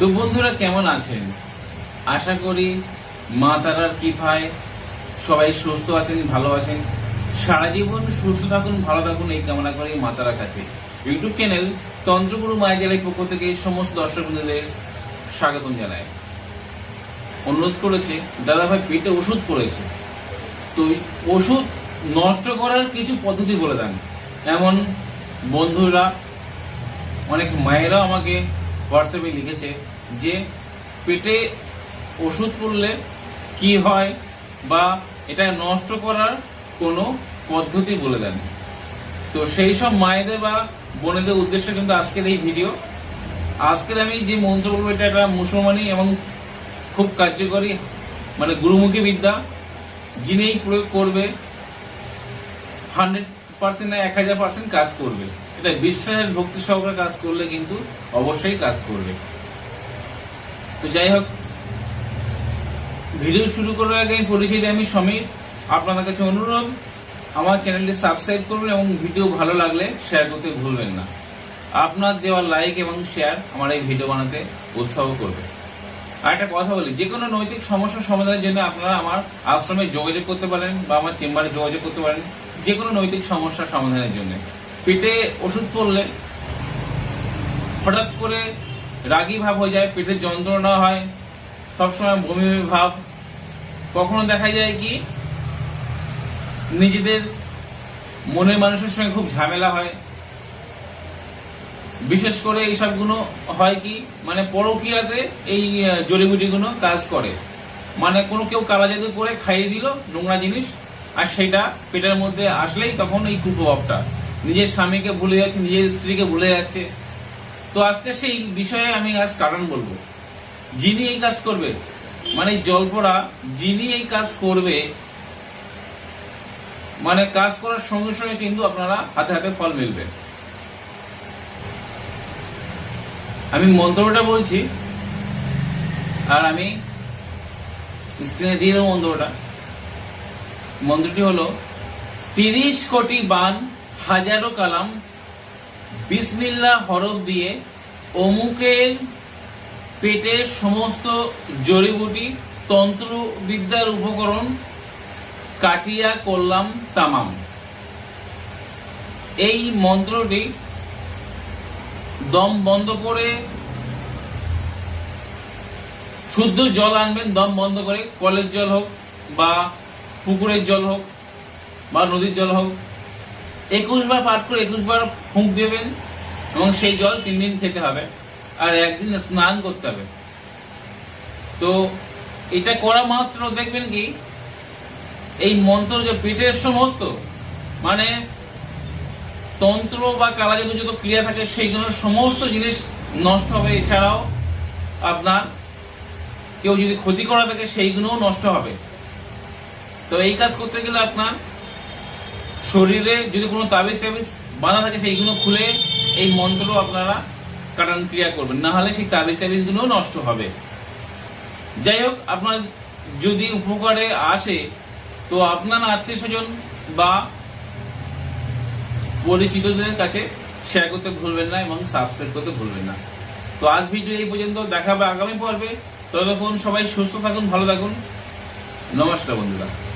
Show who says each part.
Speaker 1: তো বন্ধুরা, কেমন আছেন? আশা করি মা তারার কৃপায় সবাই সুস্থ আছেন, ভালো আছেন। সারা জীবন সুস্থ থাকুন, ভালো থাকুন, এই কামনা করি মা তারার কাছে। ইউটিউব চ্যানেল তন্ত্রগুরু মায়াজালের পক্ষ থেকে সমস্ত দর্শক বন্ধুদের স্বাগতম জানায় অনুরোধ করেছে দাদা ভাই পেটে ওষুধ পড়েছে। তো ওষুধ নষ্ট করার কিছু পদ্ধতি বলে দেন। এমন বন্ধুরা, অনেক মায়েরাও আমাকে হোয়াটসঅ্যাপে লিখেছে যে পেটে ওষুধ পড়লে কি হয় বা এটা নষ্ট করার কোনো পদ্ধতি বলে দেন। তো সেই সব মায়েদের বা বোনেদের উদ্দেশ্যে কিন্তু আজকের এই ভিডিও। আজকের আমি যে মন্ত্র বলব, এটা একটা মুসলমানি এবং খুব কার্যকরী মানে গুরুমুখী বিদ্যা। যিনি প্রয়োগ করবে হান্ড্রেড পার্সেন্ট না এক হাজার পার্সেন্ট কাজ করবে। এটা বিশ্বাসের ভক্তি সহকারে কাজ করলে কিন্তু অবশ্যই কাজ করবে। তো যাই হোক ভিডিও শুরু করার আগে দিই আমি সমীর, আপনাদের কাছে অনুরোধ, আমার চ্যানেলটি সাবস্ক্রাইব করবেন এবং ভিডিও ভালো লাগলে শেয়ার করতে ভুলবেন না। আপনার দেওয়া লাইক এবং শেয়ার আমার এই ভিডিও বানাতে উৎসাহ করবে। আর একটা কথা বলি, যে কোনো নৈতিক সমস্যা সমাধানের জন্য আপনারা আমার আশ্রমে যোগাযোগ করতে পারেন বা আমার চেম্বারে যোগাযোগ করতে পারেন, যে কোনো নৈতিক সমস্যা সমাধানের জন্য। পেটে ওষুধ পড়লে হঠাৎ করে রাগী ভাব হয়ে যায়, পেটের যন্ত্রণা হয়, সবসময় বমি ভাব। কখনো দেখা যায় কি, নিজেদের মনের মানুষের সঙ্গে খুব ঝামেলা হয়। বিশেষ করে এইসবগুলো হয় কি মানে পরকীয়াতে এই জড়িবুটিগুলো কাজ করে। মানে কোনো কেউ কালা জাদু করে খাইয়ে দিল নোংরা জিনিস, আর সেটা পেটের মধ্যে আসলেই তখন এই কুপ্রভাবটা। নিজের স্বামীকে ভুলে যাচ্ছে, নিজের স্ত্রীকে ভুলে যাচ্ছে। তো আজকে সেই বিষয়ে আমি আজ কারণ বলব। যিনি এই কাজ করবে মানে জলপড়া যিনি এই কাজ করবে মানে কাজ করার সঙ্গে সঙ্গে কিন্তু আপনারা হাতে হাতে ফল মিলবে। আমি মন্ত্রটা বলছি, আর আমি স্ক্রিনে দিয়ে দেবো মন্ত্রটা। মন্ত্রটি হলো, তিরিশ কোটি বান হাজারো কালাম বিসমিল্লা হরফ দিয়ে অমুকের পেটের সমস্ত জড়িবুটি, তন্ত্রবিদ্যার উপকরণ কাটিয়া করলাম তামাম। এই মন্ত্রটি দম বন্ধ করে, শুদ্ধ জল আনবেন, দম বন্ধ করে, কলের জল হোক বা পুকুরের জল হোক বা নদীর জল হোক একুশ বার পাঠ করে একুশ বার ফুঁক দেবেন এবং সেই জল তিন দিন খেতে হবে। আর একদিন স্নান করতে হবে। তো এটা করা মাত্র, দেখবেন কি? এই মন্ত্র যে পেটের সমস্ত মানে তন্ত্র বা কালাজাদু যত ক্রিয়া থাকে, সেইগুলো সমস্ত জিনিস নষ্ট হবে। এছাড়াও আপনার কেউ যদি ক্ষতি করা থাকে, সেইগুলোও নষ্ট হবে। তো এই কাজ করতে গেলে আপনার শরীরে যদি কোনো তাবিজ টাবিজ বাঁধা থাকে, সেইগুলো খুলে এই মন্ত্র আপনারা কাটান, ক্রিয়া করবেন। না হলে সেই তাবিজ টাবিজগুলো নষ্ট হবে। যাই হোক, আপনার যদি উপকারে আসে, তো আপনার আত্মীয় স্বজন বা পরিচিতদের কাছে শেয়ার করতে ভুলবেন না এবং সাবস্ক্রাইব করতে ভুলবেন না। তো আজ ভিডিও এই পর্যন্ত দেখা হবে আগামী পর্বে। ততক্ষণ সবাই সুস্থ থাকুন, ভালো থাকুন। নমস্কার বন্ধুরা।